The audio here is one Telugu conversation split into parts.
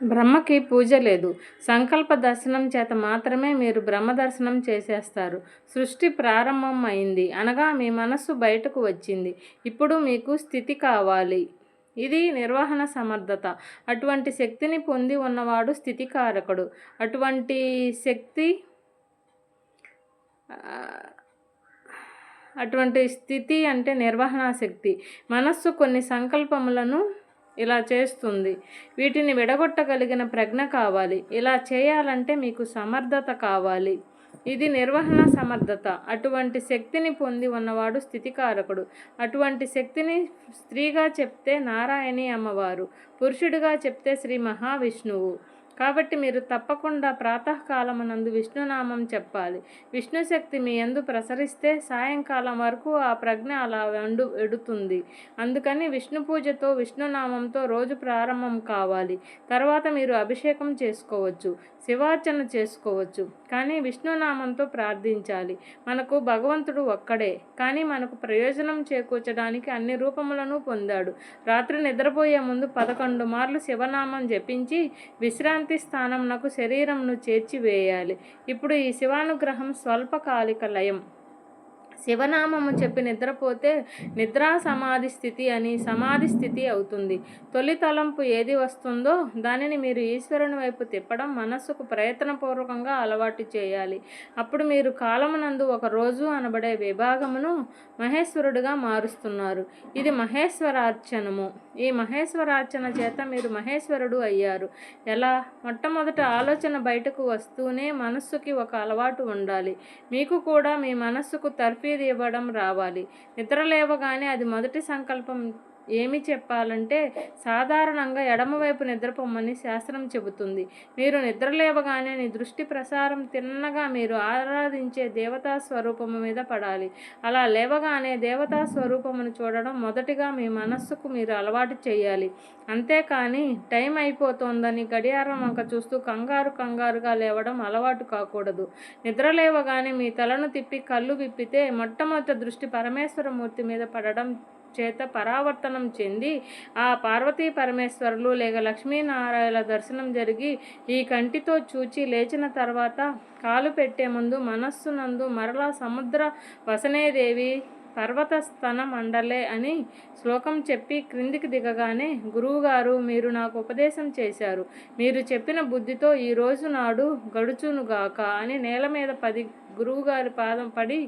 బ్రహ్మకి పూజ లేదు. సంకల్ప దర్శనం చేత మాత్రమే మీరు బ్రహ్మ దర్శనం చేసేస్తారు. సృష్టి ప్రారంభం అయింది అనగా మీ మనస్సు బయటకు వచ్చింది. ఇప్పుడు మీకు స్థితి కావాలి. ఇది నిర్వహణ సమర్థత. అటువంటి శక్తిని పొంది ఉన్నవాడు స్థితికారకుడు. అటువంటి శక్తి అటువంటి స్థితి అంటే నిర్వహణ శక్తి. మనస్సు కొన్ని సంకల్పములను ఇలా చేస్తుంది. వీటిని విడగొట్టగలిగిన ప్రజ్ఞ కావాలి. ఇలా చేయాలంటే మీకు సమర్థత కావాలి. ఇది నిర్వహణ సమర్థత. అటువంటి శక్తిని పొంది ఉన్నవాడు స్థితికారకుడు. అటువంటి శక్తిని స్త్రీగా చెప్తే నారాయణి అమ్మవారు. పురుషుడిగా చెప్తే శ్రీ మహావిష్ణువు. కాబట్టి మీరు తప్పకుండా ప్రాతకాలమునందు విష్ణునామం చెప్పాలి. విష్ణుశక్తి మీ ఎందు ప్రసరిస్తే సాయంకాలం వరకు ఆ ప్రజ్ఞ అలా వండు ఎడుతుంది. అందుకని విష్ణు పూజతో విష్ణునామంతో రోజు ప్రారంభం కావాలి. తర్వాత మీరు అభిషేకం చేసుకోవచ్చు శివార్చన చేసుకోవచ్చు. కానీ విష్ణునామంతో ప్రార్థించాలి. మనకు భగవంతుడు ఒక్కడే. కానీ మనకు ప్రయోజనం చేకూర్చడానికి అన్ని రూపములను పొందాడు. రాత్రి నిద్రపోయే ముందు పదకొండు మార్లు శివనామం జపించి విశ్రాంతి స్థానంనకు శరీరంను చేర్చివేయాలి. ఇప్పుడు ఈ శివానుగ్రహం స్వల్పకాలిక లయం. శివనామము చెప్పి నిద్రపోతే నిద్రా సమాధి స్థితి అని సమాధి స్థితి అవుతుంది. తొలి తలంపు ఏది వస్తుందో దానిని మీరు ఈశ్వరుని వైపు తిప్పడం మనస్సుకు ప్రయత్నపూర్వకంగా అలవాటు చేయాలి. అప్పుడు మీరు కాలమునందు ఒక రోజు అనబడే విభాగమును మహేశ్వరుడిగా మారుస్తున్నారు. ఇది మహేశ్వరార్చనము. ఈ మహేశ్వరార్చన చేత మీరు మహేశ్వరుడు అయ్యారు. ఎలా? మొట్టమొదట ఆలోచన బయటకు వస్తూనే మనస్సుకి ఒక అలవాటు ఉండాలి. మీకు కూడా మీ మనస్సుకు చెప్పేది ఇవ్వడం రావాలి. నిద్ర లేవగానే అది మొదటి సంకల్పం ఏమి చెప్పాలంటే సాధారణంగా ఎడమవైపు నిద్రపోమని శాస్త్రం చెబుతుంది. మీరు నిద్రలేవగానే నీ దృష్టి ప్రసారం తిన్నగా మీరు ఆరాధించే దేవతా స్వరూపము మీద పడాలి. అలా లేవగానే దేవతా స్వరూపమును చూడడం మొదటిగా మీ మనస్సుకు మీరు అలవాటు చేయాలి. అంతేకాని టైం అయిపోతోందని గడియారం వంక చూస్తూ కంగారు కంగారుగా లేవడం అలవాటు కాకూడదు. నిద్ర లేవగానే మీ తలను తిప్పి కళ్ళు విప్పితే మొట్టమొదటి దృష్టి పరమేశ్వరమూర్తి మీద పడడం చేత పరావర్తనం చెంది ఆ పార్వతీ పరమేశ్వరులు లేక లక్ష్మీనారాయణ దర్శనం జరిగి ఈ కంటితో చూచి లేచిన తర్వాత కాలు పెట్టే ముందు మనస్సునందు మరలా సముద్ర వసనేదేవి పర్వత స్థన మండలే అని శ్లోకం చెప్పి క్రిందికి దిగగానే గురువుగారు మీరు నాకు ఉపదేశం చేశారు. మీరు చెప్పిన బుద్ధితో ఈ రోజు నాడు గడుచునుగాక అని నేల మీద పది గురువుగారి పాదం పడి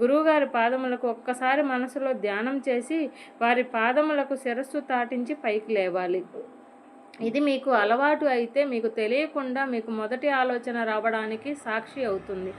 గురువుగారి పాదములకు ఒక్కసారి మనసులో ధ్యానం చేసి వారి పాదములకు శిరస్సు తాటించి పైకి లేవాలి. ఇది మీకు అలవాటు అయితే మీకు తెలియకుండా మీకు మొదటి ఆలోచన రావడానికి సాక్షి అవుతుంది.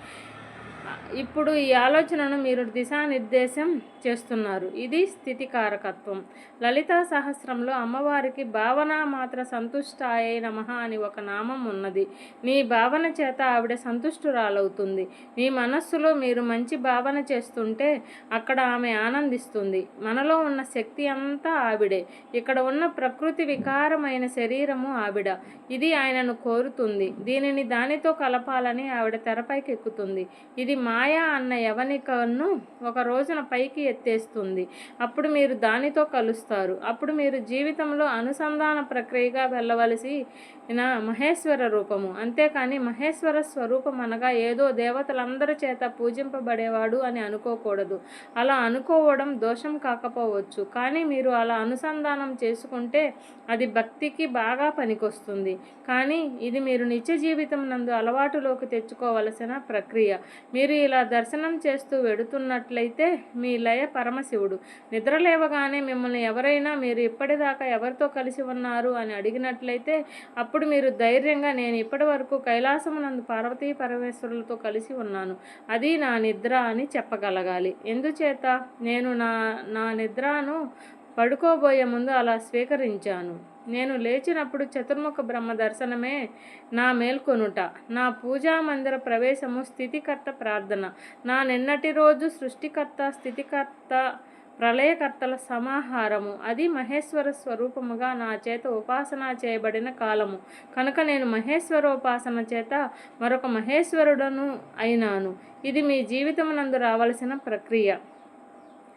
ఇప్పుడు ఈ ఆలోచనను మీరు దిశానిర్దేశం చేస్తున్నారు. ఇది స్థితికారకత్వం. లలితా సహస్రంలో అమ్మవారికి భావన మాత్ర సంతుష్టాయే నమః అని ఒక నామం ఉన్నది. నీ భావన చేత ఆవిడ సంతుష్టురాలవుతుంది. మీ మనస్సులో మీరు మంచి భావన చేస్తుంటే అక్కడ ఆమె ఆనందిస్తుంది. మనలో ఉన్న శక్తి అంతా ఆవిడే. ఇక్కడ ఉన్న ప్రకృతి వికారమైన శరీరము ఆవిడ. ఇది ఆయనను కోరుతుంది. దీనిని దానితో కలపాలని ఆవిడ తెరపైకి ఎక్కుతుంది ఇది మాయా అన్న యవనికను ఒక రోజున పైకి ఎత్తేస్తుంది. అప్పుడు మీరు దానితో కలుస్తారు. అప్పుడు మీరు జీవితంలో అనుసంధాన ప్రక్రియగా వెళ్ళవలసిన మహేశ్వర రూపము. అంతేకాని మహేశ్వర స్వరూపం అనగా ఏదో దేవతలందరి చేత పూజింపబడేవాడు అని అనుకోకూడదు. అలా అనుకోవడం దోషం కాకపోవచ్చు. కానీ మీరు అలా అనుసంధానం చేసుకుంటే అది భక్తికి బాగా పనికొస్తుంది. కానీ ఇది మీరు నిత్య జీవితం నందు అలవాటులోకి తెచ్చుకోవలసిన ప్రక్రియ. మీరు ఇలా దర్శనం చేస్తూ వెడుతున్నట్లయితే మీ లయ పరమశివుడు. నిద్ర లేవగానే మిమ్మల్ని ఎవరైనా మీరు ఇప్పటిదాకా ఎవరితో కలిసి ఉన్నారు అని అడిగినట్లయితే అప్పుడు మీరు ధైర్యంగా నేను ఇప్పటి వరకు కైలాసమునందు పార్వతీ పరమేశ్వరులతో కలిసి ఉన్నాను. అది నా నిద్ర అని చెప్పగలగాలి. ఎందుచేత? నేను నా నా నిద్రను పడుకోబోయే ముందు అలా స్వీకరించాను. నేను లేచినప్పుడు చతుర్ముఖ బ్రహ్మ దర్శనమే నా మేల్కొనుట. నా పూజా మందిర ప్రవేశము స్థితికర్త ప్రార్థన. నా నిన్నటి రోజు సృష్టికర్త స్థితికర్త ప్రళయకర్తల సమాహారము. అది మహేశ్వర స్వరూపముగా నా చేత ఉపాసన చేయబడిన కాలము. కనుక నేను మహేశ్వరోపాసన చేత మరొక మహేశ్వరుడను అయినాను. ఇది మీ జీవితమునందు రావలసిన ప్రక్రియ.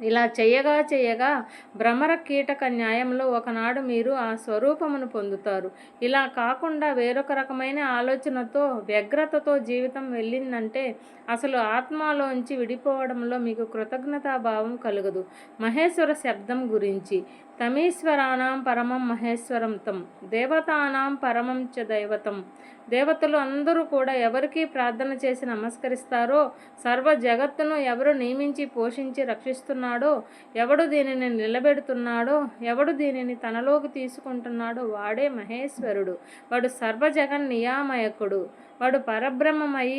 ఇలా చేయగా చేయగా భ్రమర కీటక న్యాయంలో ఒకనాడు మీరు ఆ స్వరూపమును పొందుతారు. ఇలా కాకుండా వేరొక రకమైన ఆలోచనతో వ్యగ్రతతో జీవితం వెళ్ళిందంటే అసలు ఆత్మలోంచి విడిపోవడంలో మీకు కృతజ్ఞతాభావం కలగదు. మహేశ్వర శబ్దం గురించి తమీశ్వరానాం పరమం మహేశ్వరం తం దేవతానాం పరమం చ దైవతం. దేవతలు అందరూ కూడా ఎవరికి ప్రార్థన చేసి నమస్కరిస్తారో సర్వ జగత్తును ఎవరు నియమించి పోషించి రక్షిస్తున్నారు రక్షిస్తున్నాడో ఎవడు దీనిని నిలబెడుతున్నాడో? ఎవడు దీనిని తనలోకి తీసుకుంటున్నాడో? వాడే మహేశ్వరుడు. వాడు సర్వజగన్ నియామయకుడు వాడు పరబ్రహ్మమై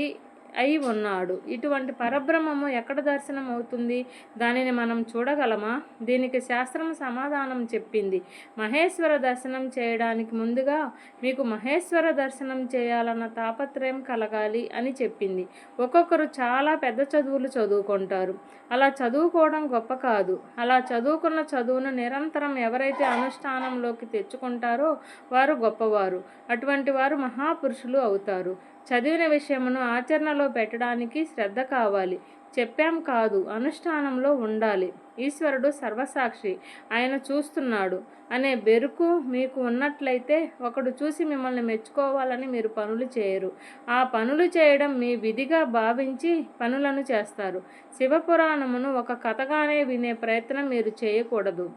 అయి ఉన్నాడు. ఇటువంటి పరబ్రహ్మము ఎక్కడ దర్శనం అవుతుంది దానిని మనం చూడగలమా? దీనికి శాస్త్రం సమాధానం చెప్పింది. మహేశ్వర దర్శనం చేయడానికి ముందుగా మీకు మహేశ్వర దర్శనం చేయాలన్న తాపత్రయం కలగాలి అని చెప్పింది. ఒక్కొక్కరు చాలా పెద్ద చదువులు చదువుకుంటారు. అలా చదువుకోవడం గొప్ప కాదు. అలా చదువుకున్న చదువును నిరంతరం ఎవరైతే అనుష్ఠానంలోకి తెచ్చుకుంటారో వారు గొప్పవారు. అటువంటి వారు మహాపురుషులు అవుతారు. చదివిన విషయమును ఆచరణలో పెట్టడానికి శ్రద్ధ కావాలి. చెప్పాం కాదు అనుష్ఠానంలో ఉండాలి. ఈశ్వరుడు సర్వసాక్షి ఆయన చూస్తున్నాడు. అనే బెరుకు మీకు ఉన్నట్లయితే ఒకడు చూసి మిమ్మల్ని మెచ్చుకోవాలని మీరు పనులు చేయరు. ఆ పనులు చేయడం మీ విధిగా భావించి పనులను చేస్తారు. శివపురాణమును ఒక కథగానే వినే ప్రయత్నం మీరు చేయకూడదు.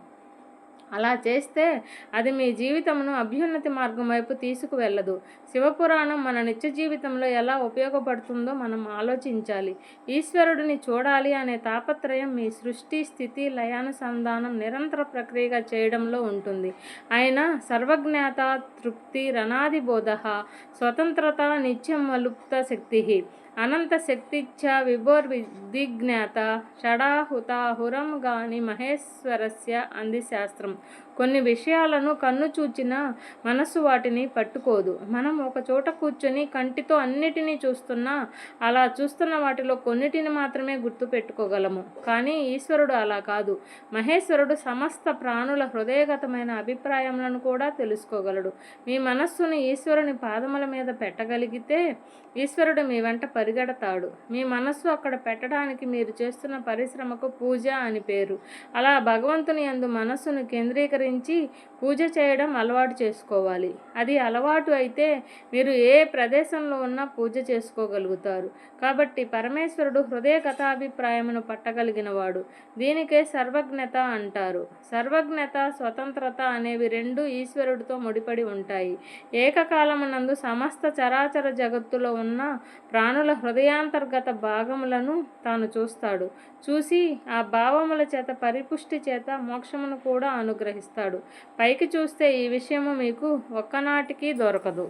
అలా చేస్తే అది మీ జీవితమును అభ్యున్నతి మార్గం వైపు తీసుకువెళ్ళదు. శివపురాణం మన నిత్య జీవితంలో ఎలా ఉపయోగపడుతుందో మనం ఆలోచించాలి. ఈశ్వరుడిని చూడాలి అనే తాపత్రయం మీ సృష్టి స్థితి లయానుసంధానం నిరంతర ప్రక్రియగా చేయడంలో ఉంటుంది. ఆయన సర్వజ్ఞాత తృప్తి రణాది బోధ స్వతంత్రత నిత్యం మలుప్త శక్తి. అనంత శక్తిచ్చ విభోర్విధిజ్ఞాత షడాహుతాహురం గాని మహేశ్వరస్య అంది శాస్త్రం. కొన్ని విషయాలను కన్ను చూచిన మనస్సు వాటిని పట్టుకోదు. మనం ఒక చోట కూర్చొని కంటితో అన్నిటినీ చూస్తున్నా అలా చూస్తున్న వాటిలో కొన్నిటిని మాత్రమే గుర్తు పెట్టుకోగలము. కానీ ఈశ్వరుడు అలా కాదు. మహేశ్వరుడు సమస్త ప్రాణుల హృదయగతమైన అభిప్రాయములను కూడా తెలుసుకోగలడు. మీ మనస్సును ఈశ్వరుని పాదముల మీద పెట్టగలిగితే ఈశ్వరుడు మీ వెంట పరిగెడతాడు. మీ మనస్సు అక్కడ పెట్టడానికి మీరు చేస్తున్న పరిశ్రమకు పూజ అని పేరు. అలా భగవంతుని అందు మనస్సును కేంద్రీకరించి పూజ చేయడం అలవాటు చేసుకోవాలి. అది అలవాటు అయితే మీరు ఏ ప్రదేశంలో ఉన్నా పూజ చేసుకోగలుగుతారు. కాబట్టి పరమేశ్వరుడు హృదయ కథాభిప్రాయమును పట్టగలిగినవాడు. దీనికే సర్వజ్ఞత అంటారు. సర్వజ్ఞత స్వతంత్రత అనేవి రెండు ఈశ్వరుడితో ముడిపడి ఉంటాయి. ఏకకాలమునందు సమస్త చరాచర జగత్తులో ఉన్న ప్రాణుల హృదయాంతర్గత భాగములను తాను చూస్తాడు. చూసి ఆ భావముల చేత పరిపుష్టి చేత మోక్షమును కూడా అనుగ్రహిస్తాడు. పైకి చూస్తే ఈ విషయము మీకు ఒక్కనాటికి దొరకదు.